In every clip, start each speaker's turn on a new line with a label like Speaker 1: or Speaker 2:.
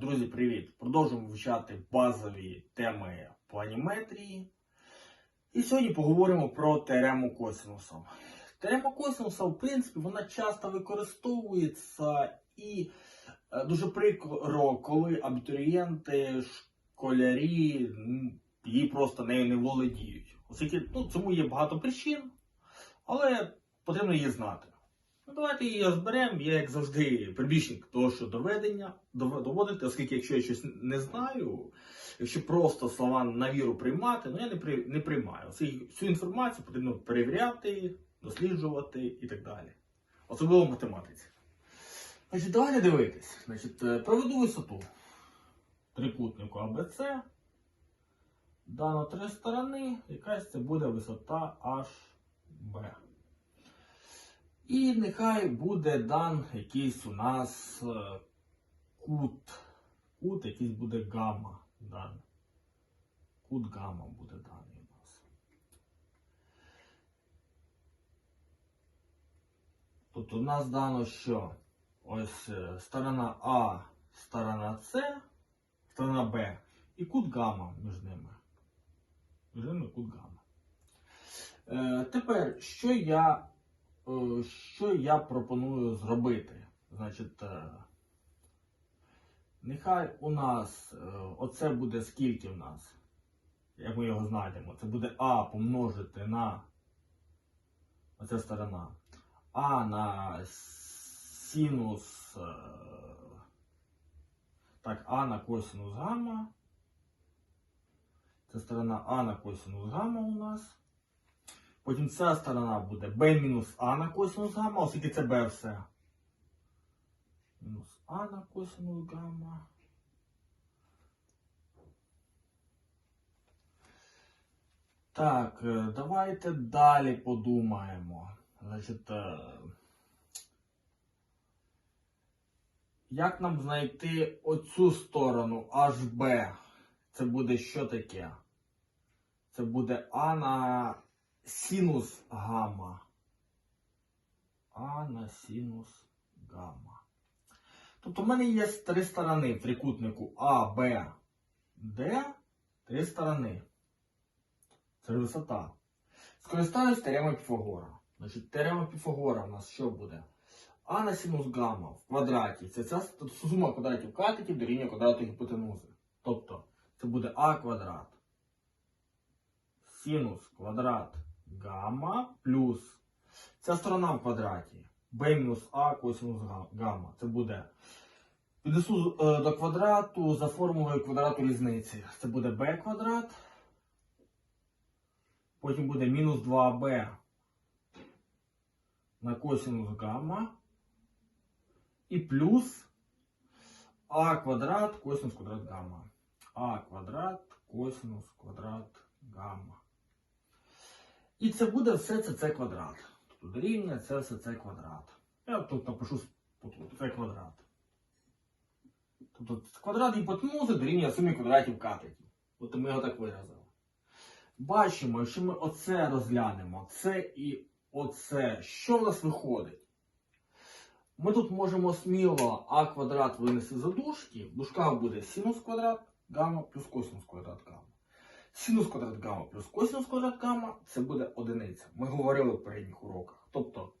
Speaker 1: Друзі, привіт! Продовжуємо вивчати базові теми планіметрії. І сьогодні поговоримо про теорему косинуса. Теорема косинуса, в принципі, вона часто використовується і е, дуже прикро, коли абітурієнти, школярі її просто нею не володіють. Оскільки ну, цьому є багато причин, але потрібно її знати. Ну, давайте її розберемо. Я, як завжди, прибічник того, що доведення, доводити, оскільки якщо я щось не знаю, якщо просто слова на віру приймати, ну я не, при, не приймаю. Всю інформацію потрібно перевіряти, досліджувати і так далі. Особливо в математиці. Значить, давайте дивитись. Значить, е, проведу висоту трикутнику АБЦ. Дано три сторони, якась це буде висота HB. І нехай буде дан якийсь у нас е, кут. Кут якийсь буде гамма дан. Кут гамма буде даний у нас. Тобто у нас дано, що ось е, сторона А, сторона С, сторона Б і кут гамма між ними. Між ними кут гамма. Е, тепер, що я що я пропоную зробити? Значить, е, нехай у нас е, оце буде скільки в нас, як ми його знайдемо, це буде А помножити на оця сторона. А на синус. е, Так, А на косинус гамма. Це сторона А на косинус гамма у нас. Потім ця сторона буде b мінус А на косинус гамма, оскільки це b все. Мінус А на косинус гамма. Так, е, давайте далі подумаємо. Значить, е, як нам знайти оцю сторону HB? Це буде що таке? Це буде А на синус гамма. А на синус гамма. Тобто в мене є три сторони в трикутнику А, Б, Д. Три сторони. Це висота. Скористаюсь теоремою Піфагора. Значить, теорема Піфагора у нас що буде? А на синус гамма в квадраті. Це ця сума квадратів катетів дорівнює квадрату гіпотенузи. Тобто це буде А квадрат. Синус квадрат гамма плюс ця сторона в квадраті b мінус а косинус гамма. Це буде. Піднесу е, до квадрату за формулою квадрату різниці. Це буде b квадрат. Потім буде мінус 2b на косинус гамма. І плюс а квадрат косинус квадрат гамма. а квадрат косинус квадрат гамма. І це буде все це це квадрат. Тобто дорівнює це все це квадрат. Я тут напишу це квадрат. Тобто квадрат гіпотенузи дорівнює сумі квадратів катетів. От ми його так виразили. Бачимо, якщо ми оце розглянемо, це і оце, що в нас виходить? Ми тут можемо сміло а квадрат винести за дужки. В дужках буде синус квадрат гамма плюс косинус квадрат гамма. Синус квадрат гамма плюс косинус квадрат гамма це буде одиниця. Ми говорили в передніх уроках. Тобто,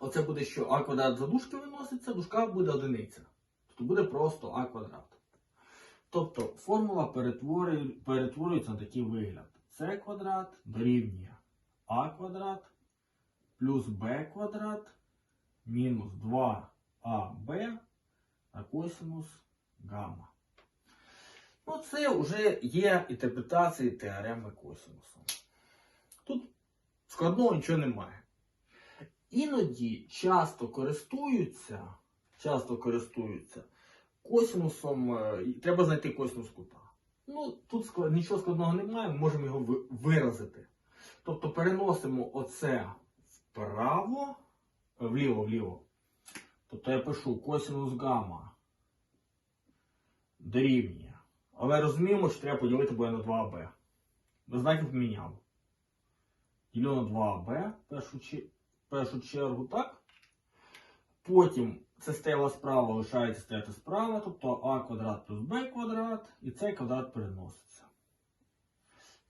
Speaker 1: оце буде що а квадрат за дужки виноситься, дужка буде одиниця. Тобто буде просто а квадрат. Тобто формула перетворює, перетворюється на такий вигляд. С квадрат дорівнює а квадрат плюс b квадрат мінус 2аб на косинус гамма. Ну, це вже є інтерпретації теореми косинусу. Тут складного нічого немає. Іноді часто користуються, часто користуються косинусом, е, треба знайти косинус кута. Ну, тут нічого складного немає, ми можемо його виразити. Тобто переносимо оце вправо, е, вліво, вліво. Тобто я пишу косинус гамма дорівнює. Але розуміємо, що треба поділити буде на 2b. Без знаків поміняв. Ділю на 2b в першу, першу чергу, так? Потім це стояло справа, лишається стояти справа, тобто а квадрат плюс b квадрат, і цей квадрат переноситься.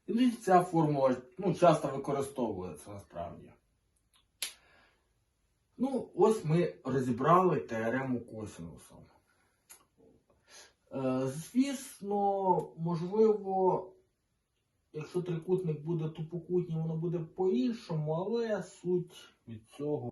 Speaker 1: І ця формула ну, часто використовується насправді. Ну, ось ми розібрали теорему косинуса. Е, Звісно, можливо, якщо трикутник буде тупокутній, воно буде по-іншому, але суть від цього.